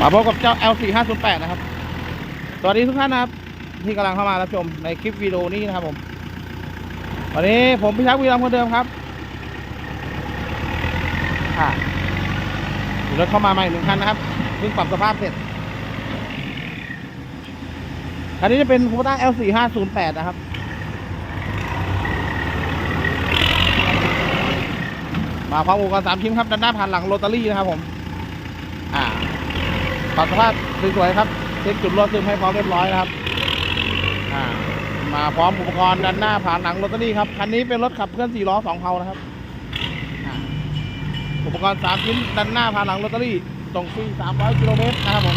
มาพบกับเจ้า L4508 นะครับ สวัสดีทุกท่านนะครับ ที่กำลังเข้ามารับชมในคลิปวิดีโอนี้นะครับผม วันนี้ผมพิชักวีรัมคนเดิมครับค่ะรถเข้ามาใหม่หนึ่งคันนะครับ เพิ่งปรับสภาพเสร็จคันนี้จะเป็นคูปต้า L4508 นะครับ มาพร้อมอุปกรณ์สามชิ้นครับ ด้านหน้าผ่านหลังโรตารี่นะครับผม อ่า ปรับสภาพสวยๆครับเช็คจุดรั่วซึมให้พร้อมเรียบร้อยนะครับมาพร้อมอุปกรณ์ด้านหน้าผ่านหลังโรตารี่ครับคันนี้เป็นรถขับเคลื่อนสี่ล้อสองเพลานะครับอุปกรณ์สามชิ้นด้านหน้าผ่านหลังโรตารี่ตรงฟรี300กิโลเมตรนะครับผม